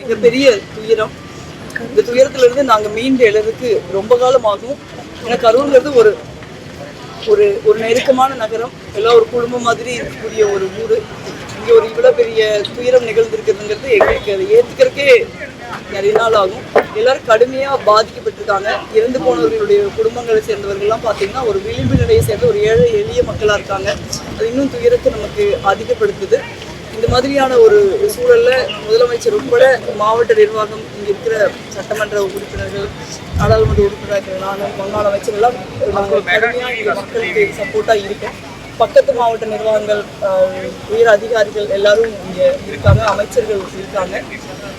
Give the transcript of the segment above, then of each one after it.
மிகப்பெரிய துயரம். இந்த துயரத்துல இருந்து நாங்க மீண்டு எழுறதுக்கு ரொம்ப காலம் ஆகும் ஏன்னா கரூர்ங்கிறது ஒரு ஒரு ஒரு நெருக்கமான நகரம். எல்லாம் ஒரு குடும்பம் மாதிரி இருக்கக்கூடிய ஒரு ஊர். இங்க ஒரு இவ்வளவு பெரிய துயரம் நிகழ்ந்திருக்குதுங்கிறது எங்களுக்கு அதை ஏத்துக்கிறதுக்கே நிறைய நாள் ஆகும். எல்லாரும் கடுமையா பாதிக்கப்பட்டிருக்காங்க. இறந்து போனவர்களுடைய குடும்பங்களை சேர்ந்தவர்கள்லாம் பார்த்தீங்கன்னா ஒரு விளிம்பு நிலையை சேர்ந்த ஒரு ஏழை எளிய மக்களா இருக்காங்க. அது இன்னும் துயரத்தை நமக்கு அதிகப்படுத்துது. இந்த மாதிரியான ஒரு சூழல்ல முதலமைச்சர் உட்பட மாவட்ட நிர்வாகம் இங்க இருக்கிற சட்டமன்ற உறுப்பினர்கள் நாடாளுமன்ற உறுப்பினர்கள் நானும் நாங்கள் கடுமையா இங்க மக்களுக்கு சப்போர்ட்டா இருக்கோம். பக்கத்து மாவட்ட நிர்வாகங்கள் உயர் அதிகாரிகள் எல்லாரும் இங்கே இருக்காங்க அமைச்சர்கள் இருக்காங்க.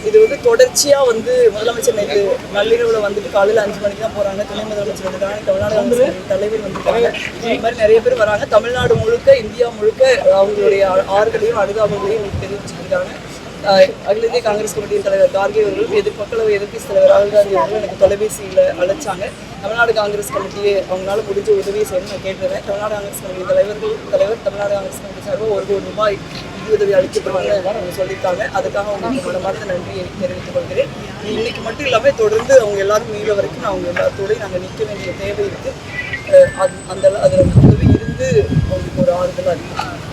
இது வந்து தொடர்ச்சியாக வந்து முதலமைச்சர் நேற்று நள்ளிரவில் வந்துட்டு காலையில் அஞ்சு மணிக்கு தான் போறாங்க. துணை முதலமைச்சர் வந்துட்டாங்க தமிழ்நாடு தலைவர் வந்துட்டாங்க இந்த மாதிரி நிறைய பேர் வராங்க. தமிழ்நாடு முழுக்க இந்தியா முழுக்க அவங்களுடைய ஆறுகளையும் ஆறுதலையும் அனுதாபங்களையும் தெரிவிச்சுருக்காங்க அகில இந்திய காங்கிரஸ் கமிட்டியின் தலைவர் கார்கே அவர்கள் எதிர் மக்களவை எதிர்க்கட்சி தலைவர் ராகுல் காந்தி அவர்களும் எனக்கு தொலைபேசியில் அழைச்சாங்க. தமிழ்நாடு காங்கிரஸ் கமிட்டியை அவங்களால முடிஞ்ச உதவியை செய்யணும் நான் கேட்டிருந்தேன். தமிழ்நாடு காங்கிரஸ் கமிட்டி தலைவர்கள் தலைவர் தமிழ்நாடு காங்கிரஸ் கமிட்டி சார்பாக ஒரு கோடி ரூபாய் நிதியுதவி அளிக்கப்படுவாங்க அவங்க சொல்லியிருக்காங்க. அதுக்காக அவங்களுக்கு மனமார்ந்த நன்றியை தெரிவித்துக் கொள்கிறேன். இன்னைக்கு மட்டும் இல்லாமல் தொடர்ந்து அவங்க எல்லாரும் மீள வரைக்கும் அவங்க எல்லாத்தோடையும் நாங்கள் நிற்க வேண்டிய தேவை இருக்குது அந்த அதில் அதில் உதவி இருந்து அவங்களுக்கு ஒரு ஆறுதலாக இருக்குது